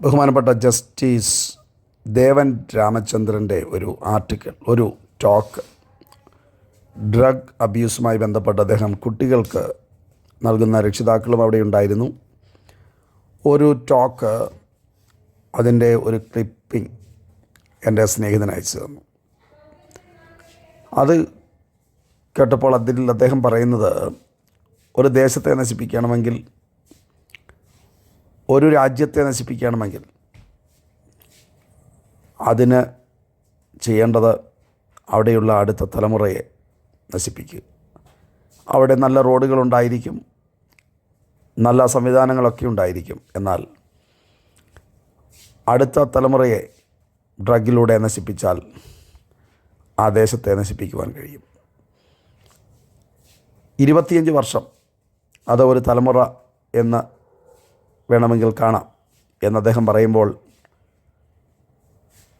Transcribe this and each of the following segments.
ബഹുമാനപ്പെട്ട ജസ്റ്റിസ് ദേവൻ രാമചന്ദ്രന്റെ ഒരു ആർട്ടിക്കിൾ ഒരു ടോക്ക് ഡ്രഗ് അബ്യൂസുമായി ബന്ധപ്പെട്ട് അദ്ദേഹം കുട്ടികൾക്ക് നൽകുന്ന രക്ഷിതാക്കളും അവിടെ ഉണ്ടായിരുന്നു. ഒരു ടോക്ക് അതിന്റെ ഒരു ക്ലിപ്പിംഗ് എന്റെ സ്നേഹിതൻ അയച്ചു തന്നു. അത് കേട്ടപ്പോൾ അതിൽ അദ്ദേഹം പറയുന്നത് ഒരു ദേശത്തെ നശിപ്പിക്കണമെങ്കിൽ ഒരു രാജ്യത്തെ നശിപ്പിക്കണമെങ്കിൽ അതിന് ചെയ്യേണ്ടത് അവിടെയുള്ള അടുത്ത തലമുറയെ നശിപ്പിക്കുക. അവിടെ നല്ല റോഡുകളുണ്ടായിരിക്കും നല്ല സംവിധാനങ്ങളൊക്കെ ഉണ്ടായിരിക്കും. എന്നാൽ അടുത്ത തലമുറയെ ഡ്രഗിലൂടെ നശിപ്പിച്ചാൽ ആ ദേശത്തെ നശിപ്പിക്കുവാൻ കഴിയും. ഇരുപത്തിയഞ്ച് വർഷം അത് ഒരു തലമുറ എന്ന് വേണമെങ്കിൽ കാണാം എന്ന് അദ്ദേഹം പറയുമ്പോൾ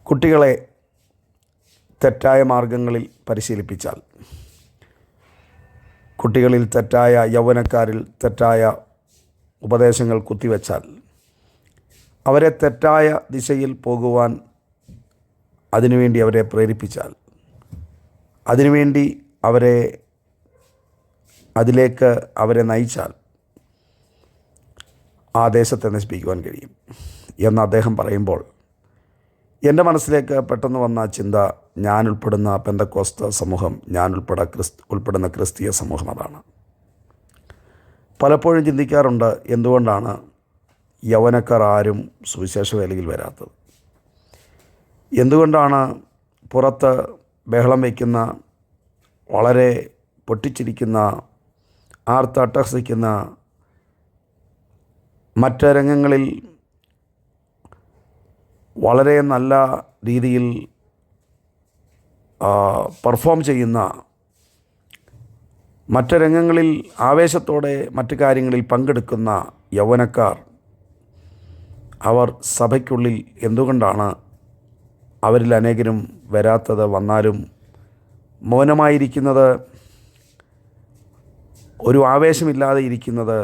കുട്ടികളെ തെറ്റായ മാർഗങ്ങളിൽ പരിശീലിപ്പിച്ചാൽ. കുട്ടികളിൽ തെറ്റായ യൗവനക്കാരിൽ തെറ്റായ ഉപദേശങ്ങൾ കുത്തിവെച്ചാൽ. അവരെ തെറ്റായ ദിശയിൽ പോകുവാൻ അതിനുവേണ്ടി അവരെ പ്രേരിപ്പിച്ചാൽ. അതിനുവേണ്ടി അവരെ അതിലേക്ക് അവരെ നയിച്ചാൽ. ആ ദേശത്തെ നശിപ്പിക്കുവാൻ കഴിയും എന്ന് അദ്ദേഹം പറയുമ്പോൾ എന്റെ മനസ്സിലേക്ക് പെട്ടെന്ന് വന്ന ചിന്ത ഞാൻ ഉൾപ്പെടുന്ന പെന്തക്കോസ്ത സമൂഹം ഞാൻ ഉൾപ്പെടെ ക്രിസ്തു ഉൾപ്പെടുന്ന ക്രിസ്തീയ സമൂഹം അതാണ്. പലപ്പോഴും ചിന്തിക്കാറുണ്ട് എന്തുകൊണ്ടാണ് യൗവനക്കാർ ആരും സുവിശേഷ വേലയിൽ വരാത്തത്? എന്തുകൊണ്ടാണ് പുറത്ത് ബഹളം വയ്ക്കുന്ന വളരെ പൊട്ടിച്ചിരിക്കുന്ന ആർത്തട്ടഹസിക്കുന്ന മറ്റ് രംഗങ്ങളിൽ വളരെ നല്ല രീതിയിൽ പെർഫോം ചെയ്യുന്ന മറ്റ് രംഗങ്ങളിൽ ആവേശത്തോടെ മറ്റ് കാര്യങ്ങളിൽ പങ്കെടുക്കുന്ന യൗവനക്കാർ അവർ സഭയ്ക്കുള്ളിൽ എന്തുകൊണ്ടാണ് അവരിൽ അനേകരും വരാത്തത് വന്നാലും മൗനമായിരിക്കുന്നത് ഒരു ആവേശമില്ലാതെ ഇരിക്കുന്നത്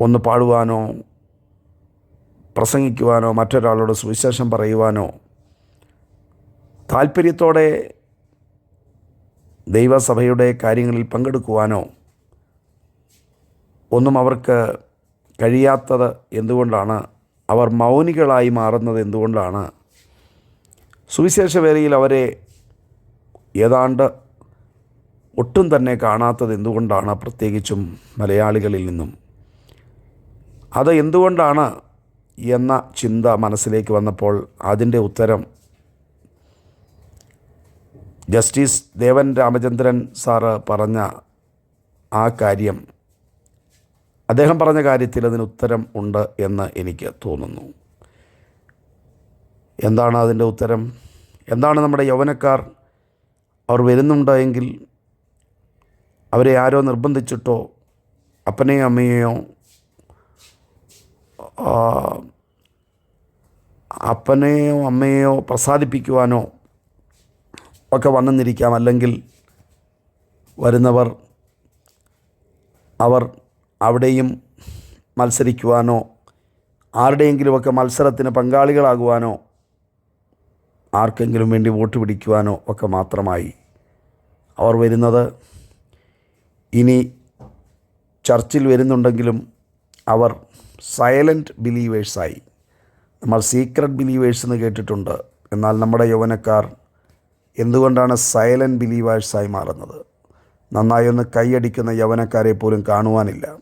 ഒന്ന് പാടുവാനോ പ്രസംഗിക്കുവാനോ മറ്റൊരാളോട് സുവിശേഷം പറയുവാനോ താല്പര്യത്തോടെ ദൈവസഭയുടെ കാര്യങ്ങളിൽ പങ്കെടുക്കുവാനോ ഒന്നും അവർക്ക് കഴിയാത്തത് എന്തുകൊണ്ടാണ് അവർ മൗനികളായി മാറുന്നത് എന്തുകൊണ്ടാണ് സുവിശേഷ വേലയിൽ അവരെ ഏതാണ്ട് ഒട്ടും തന്നെ കാണാത്തത് എന്തുകൊണ്ടാണ് പ്രത്യേകിച്ചും മലയാളികളിൽ നിന്നും. അത് എന്തുകൊണ്ടാണ് എന്ന ചിന്ത മനസ്സിലേക്ക് വന്നപ്പോൾ അതിന്റെ ഉത്തരം ജസ്റ്റിസ് ദേവൻ രാമചന്ദ്രൻ സാറ് പറഞ്ഞ ആ കാര്യം. അദ്ദേഹം പറഞ്ഞ കാര്യത്തിൽ അതിന് ഉത്തരം ഉണ്ട് എന്ന് എനിക്ക് തോന്നുന്നു. എന്താണ് അതിന്റെ ഉത്തരം? എന്താണ് നമ്മുടെ യൗവനക്കാർ അവർ വരുന്നുണ്ടെങ്കിൽ അവരെ ആരോ നിർബന്ധിച്ചിട്ടോ അപ്പനെയോ അമ്മയെയോ അപ്പനെയോ അമ്മയെയോ പ്രസാദിപ്പിക്കുവാനോ ഒക്കെ വന്നെന്നിരിക്കാം അല്ലെങ്കിൽ വരുന്നവർ അവർ അവിടെയും മത്സരിക്കുവാനോ ആരുടെയെങ്കിലുമൊക്കെ മത്സരത്തിന് പങ്കാളികളാകുവാനോ ആർക്കെങ്കിലും വേണ്ടി വോട്ട് പിടിക്കുവാനോ ഒക്കെ മാത്രമായി അവർ വരുന്നത്. ഇനി ചർച്ചിൽ വരുന്നുണ്ടെങ്കിലും അവർ സൈലന്റ് ബിലീവേഴ്സായി. നമ്മൾ സീക്രട്ട് ബിലീവേഴ്സ് എന്ന് കേട്ടിട്ടുണ്ട്. എന്നാൽ നമ്മുടെ യൗവനക്കാർ എന്തുകൊണ്ടാണ് സൈലന്റ് ബിലീവേഴ്സായി മാറുന്നത്? നന്നായി ഒന്ന് കൈയടിക്കുന്ന യൗവനക്കാരെ പോലും കാണുവാനില്ല.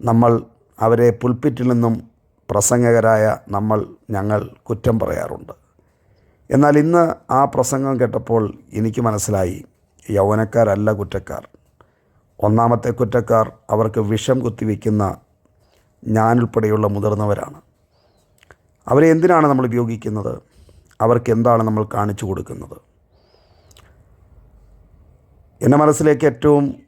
നമ്മൾ അവരെ പുൽപ്പിറ്റിൽ നിന്നും പ്രസംഗകരായ നമ്മൾ ഞങ്ങൾ കുറ്റം പറയാറുണ്ട്. എന്നാൽ ഇന്ന് ആ പ്രസംഗം കേട്ടപ്പോൾ എനിക്ക് മനസ്സിലായി യൗവനക്കാരല്ല കുറ്റക്കാർ. ഒന്നാമത്തെ കുറ്റക്കാർ അവർക്ക് വിഷം കുത്തിവെക്കുന്ന ഞാനുൾപ്പെടെയുള്ള മുതിർന്നവരാണ്. അവരെ എന്തിനാണ് നമ്മൾ ഉപയോഗിക്കുന്നത്? അവർക്ക് എന്താണ് നമ്മൾ കാണിച്ചു കൊടുക്കുന്നത്? എന്റെ മനസ്സിലേക്ക് ഏറ്റവും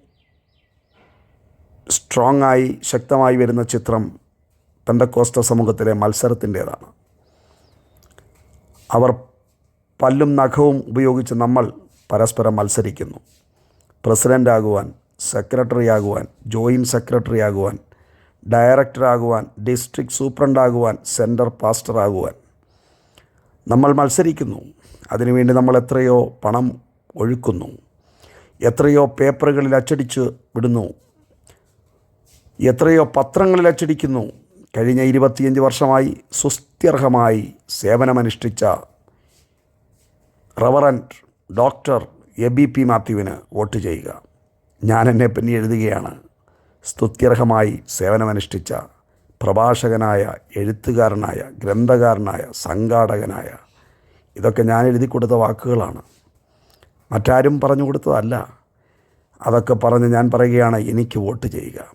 സ്ട്രോങ് ആയി ശക്തമായി വരുന്ന ചിത്രം പെന്തക്കോസ്ത സമൂഹത്തിലെ മത്സരത്തിന്റേതാണ് അവർ പല്ലും നഖവും ഉപയോഗിച്ച് നമ്മൾ പരസ്പരം മത്സരിക്കുന്നു. പ്രസിഡന്റ് ആകുവാൻ സെക്രട്ടറി ആകുവാൻ ജോയിന്റ് സെക്രട്ടറി ആകുവാൻ ഡയറക്ടറാകുവാൻ ഡിസ്ട്രിക്ട് സൂപ്രണ്ടാകുവാൻ സെന്റർ പാസ്റ്ററാകുവാൻ നമ്മൾ മത്സരിക്കുന്നു. അതിനുവേണ്ടി നമ്മൾ എത്രയോ പണം ഒഴുക്കുന്നു. എത്രയോ പേപ്പറുകളിൽ അച്ചടിച്ച് വിടുന്നു. എത്രയോ പത്രങ്ങളിൽ അച്ചടിക്കുന്നു. കഴിഞ്ഞ ഇരുപത്തിയഞ്ച് വർഷമായി സുസ്ഥിർഹമായി സേവനമനുഷ്ഠിച്ച reverend doctor A B P മാത്യുവിന് vote ചെയ്യുക. ഞാൻ എന്നെ പിന്നെ എഴുതുകയാണ്. സ്തുത്യർഹമായി സേവനമനുഷ്ഠിച്ച പ്രഭാഷകനായ എഴുത്തുകാരനായ ഗ്രന്ഥകാരനായ സംഘാടകനായ ഇതൊക്കെ ഞാൻ എഴുതി കൊടുത്ത വാക്കുകളാണ്. മറ്റാരും പറഞ്ഞു കൊടുത്തതല്ല. അതൊക്കെ പറഞ്ഞ് ഞാൻ പറയുകയാണ് എനിക്ക് വോട്ട് ചെയ്യുക.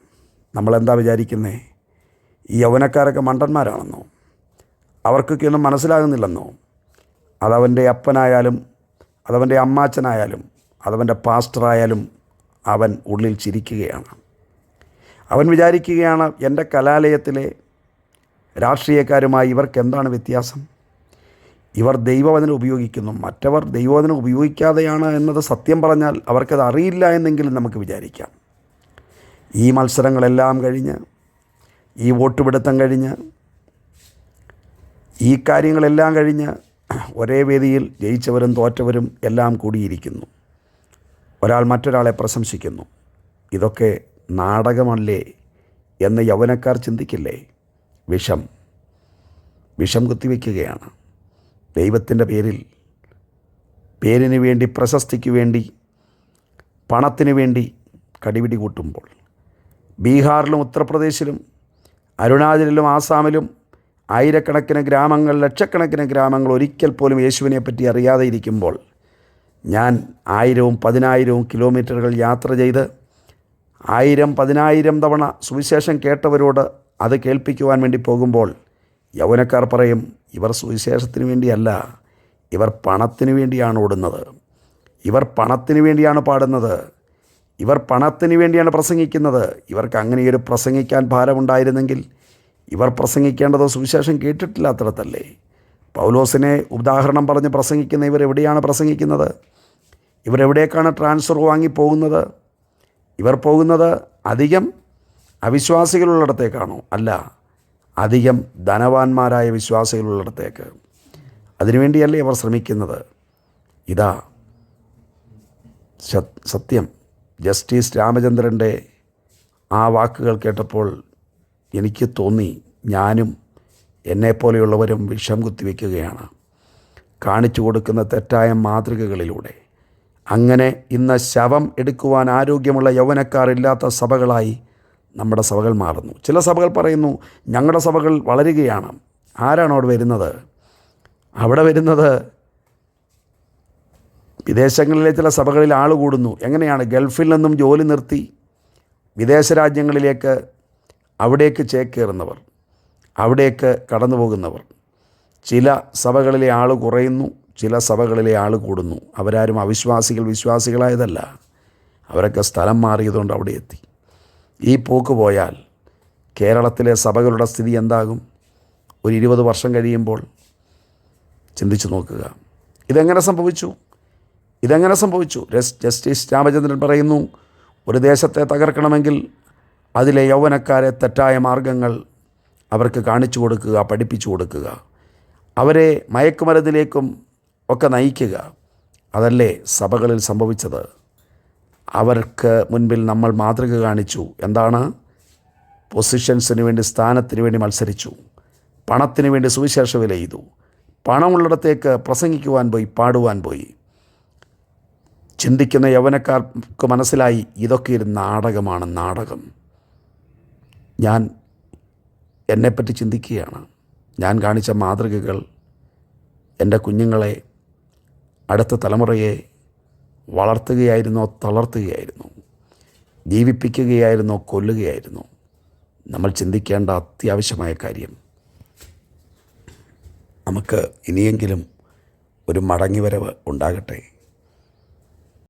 നമ്മളെന്താ വിചാരിക്കുന്നേ? ഈ യൗവനക്കാരൊക്കെ മണ്ടന്മാരാണെന്നോ? അവർക്കൊക്കെ ഒന്നും മനസ്സിലാകുന്നില്ലെന്നോ? അതവന്റെ അപ്പനായാലും അതവന്റെ അമ്മാച്ചനായാലും അതവന്റെ പാസ്റ്ററായാലും അവൻ ഉള്ളിൽ ചിരിക്കുകയാണ്. അവൻ വിചാരിക്കുകയാണ് എന്റെ കലാലയത്തിലെ രാഷ്ട്രീയക്കാരുമായി ഇവർക്ക് എന്താണ് വ്യത്യാസം? ഇവർ ദൈവവചനം ഉപയോഗിക്കുന്നു. മറ്റവർ ദൈവവചനം ഉപയോഗിക്കാതെയാണ് എന്നത് സത്യം പറഞ്ഞാൽ അവർക്കത് അറിയില്ല എന്നെങ്കിലും നമുക്ക് വിചാരിക്കാം. ഈ മത്സരങ്ങളെല്ലാം കഴിഞ്ഞ് ഈ വോട്ടുപിടുത്തം കഴിഞ്ഞ് ഈ കാര്യങ്ങളെല്ലാം കഴിഞ്ഞ് ഒരേ വേദിയിൽ ജയിച്ചവരും തോറ്റവരും എല്ലാം കൂടിയിരിക്കുന്നു. ഒരാൾ മറ്റൊരാളെ പ്രശംസിക്കുന്നു. ഇതൊക്കെ നാടകമല്ലേ എന്ന് യൗവനക്കാർ ചിന്തിക്കില്ലേ? വിഷം. വിഷം കുത്തിവെക്കുകയാണ്. ദൈവത്തിന്റെ പേരിൽ പേരിന് വേണ്ടി പ്രശസ്തിക്ക് വേണ്ടി പണത്തിന് വേണ്ടി കടിപിടി കൂട്ടുമ്പോൾ ബീഹാറിലും ഉത്തർപ്രദേശിലും അരുണാചലിലും ആസാമിലും ആയിരക്കണക്കിന് ഗ്രാമങ്ങൾ ലക്ഷക്കണക്കിന് ഗ്രാമങ്ങൾ ഒരിക്കൽ പോലും യേശുവിനെ പറ്റി അറിയാതെ ഇരിക്കുമ്പോൾ ഞാൻ ആയിരവും പതിനായിരവും കിലോമീറ്ററുകൾ യാത്ര ചെയ്ത് ആയിരം പതിനായിരം തവണ സുവിശേഷം കേട്ടവരോട് അത് കേൾപ്പിക്കുവാൻ വേണ്ടി പോകുമ്പോൾ യൗവനക്കാർ പറയും ഇവർ സുവിശേഷത്തിന് വേണ്ടിയല്ല ഇവർ പണത്തിന് വേണ്ടിയാണ് ഓടുന്നത്. ഇവർ പണത്തിന് വേണ്ടിയാണ് പാടുന്നത്. ഇവർ പണത്തിന് വേണ്ടിയാണ് പ്രസംഗിക്കുന്നത്. ഇവർക്ക് അങ്ങനെയൊരു പ്രസംഗിക്കാൻ ഭാരമുണ്ടായിരുന്നെങ്കിൽ ഇവർ പ്രസംഗിക്കേണ്ടത് സുവിശേഷം കേട്ടിട്ടില്ലാത്തടത്തല്ലേ. പൗലോസിനെ ഉദാഹരണം പറഞ്ഞ് പ്രസംഗിക്കുന്ന ഇവർ എവിടെയാണ് പ്രസംഗിക്കുന്നത്? ഇവരെവിടേക്കാണ് ട്രാൻസ്ഫർ വാങ്ങി പോകുന്നത് ഇവർ പോകുന്നത് അധികം അവിശ്വാസികളുള്ളിടത്തേക്കാണോ? അല്ല അധികം ധനവാന്മാരായ വിശ്വാസികളുള്ളിടത്തേക്ക്. അതിനുവേണ്ടിയല്ലേ അവർ ശ്രമിക്കുന്നത്? ഇതാ സത്യം. ജസ്റ്റിസ് രാമചന്ദ്രന്റെ ആ വാക്കുകൾ കേട്ടപ്പോൾ എനിക്ക് തോന്നി ഞാനും എന്നെപ്പോലെയുള്ളവരും വിഷം കുത്തിവെക്കുകയാണ്. കാണിച്ചു കൊടുക്കുന്ന തെറ്റായ മാതൃകകളിലൂടെ. അങ്ങനെ ഇന്ന് ശവം എടുക്കുവാൻ ആരോഗ്യമുള്ള യൗവനക്കാർ ഇല്ലാത്ത സഭകളായി നമ്മുടെ സഭകൾ മാറുന്നു. ചില സഭകൾ പറയുന്നു ഞങ്ങളുടെ സഭകൾ വളരുകയാണ്. ആരാണ് അവിടെ വരുന്നത്? അവിടെ വരുന്നത് വിദേശങ്ങളിലെ ചില സഭകളിൽ ആൾ കൂടുന്നു. എങ്ങനെയാണ്? ഗൾഫിൽ നിന്നും ജോലി നിർത്തി വിദേശ രാജ്യങ്ങളിലേക്ക് അവിടേക്ക് ചേക്കേറുന്നവർ അവിടേക്ക് കടന്നു പോകുന്നവർ ചില സഭകളിലെ ആൾ കുറയുന്നു. ചില സഭകളിലെ ആൾ കൂടുന്നു. അവരാരും അവിശ്വാസികൾ വിശ്വാസികളായതല്ല. അവരൊക്കെ സ്ഥലം മാറിയതുകൊണ്ട് അവിടെ എത്തി. ഈ പോക്ക് പോയാൽ കേരളത്തിലെ സഭകളുടെ സ്ഥിതി എന്താകും? ഒരു ഇരുപത് വർഷം കഴിയുമ്പോൾ ചിന്തിച്ചു നോക്കുക. ഇതെങ്ങനെ സംഭവിച്ചു? ഇതെങ്ങനെ സംഭവിച്ചു? ജസ്റ്റിസ് രാമചന്ദ്രൻ പറയുന്നു ഒരു ദേശത്തെ തകർക്കണമെങ്കിൽ അതിലെ യൗവനക്കാരെ തെറ്റായ മാർഗങ്ങൾ അവർക്ക് കാണിച്ചു കൊടുക്കുക പഠിപ്പിച്ചു കൊടുക്കുക. അവരെ മയക്കുമരുന്നിലേക്കും ഒക്കെ നയിക്കുക. അതല്ലേ സഭകളിൽ സംഭവിച്ചത്? അവർക്ക് മുൻപിൽ നമ്മൾ മാതൃക കാണിച്ചു. എന്താണ്? പൊസിഷൻസിന് വേണ്ടി സ്ഥാനത്തിന് വേണ്ടി മത്സരിച്ചു. പണത്തിന് വേണ്ടി സുവിശേഷ വില ചെയ്തു. പണമുള്ളിടത്തേക്ക് പ്രസംഗിക്കുവാൻ പോയി പാടുവാൻ പോയി. ചിന്തിക്കുന്ന യൗവനക്കാർക്ക് മനസ്സിലായി ഇതൊക്കെ ഒരു നാടകമാണ് നാടകം. ഞാൻ എന്നെപ്പറ്റി ചിന്തിക്കുകയാണ്. ഞാൻ കാണിച്ച മാതൃകകൾ എന്റെ കുഞ്ഞുങ്ങളെ അടുത്ത തലമുറയെ വളർത്തുകയായിരുന്നോ തളർത്തുകയായിരുന്നു? ജീവിപ്പിക്കുകയായിരുന്നോ കൊല്ലുകയായിരുന്നു? നമ്മൾ ചിന്തിക്കേണ്ട അത്യാവശ്യമായ കാര്യം നമുക്ക് ഇനിയെങ്കിലും ഒരു മടങ്ങിവരവ് ഉണ്ടാകട്ടെ.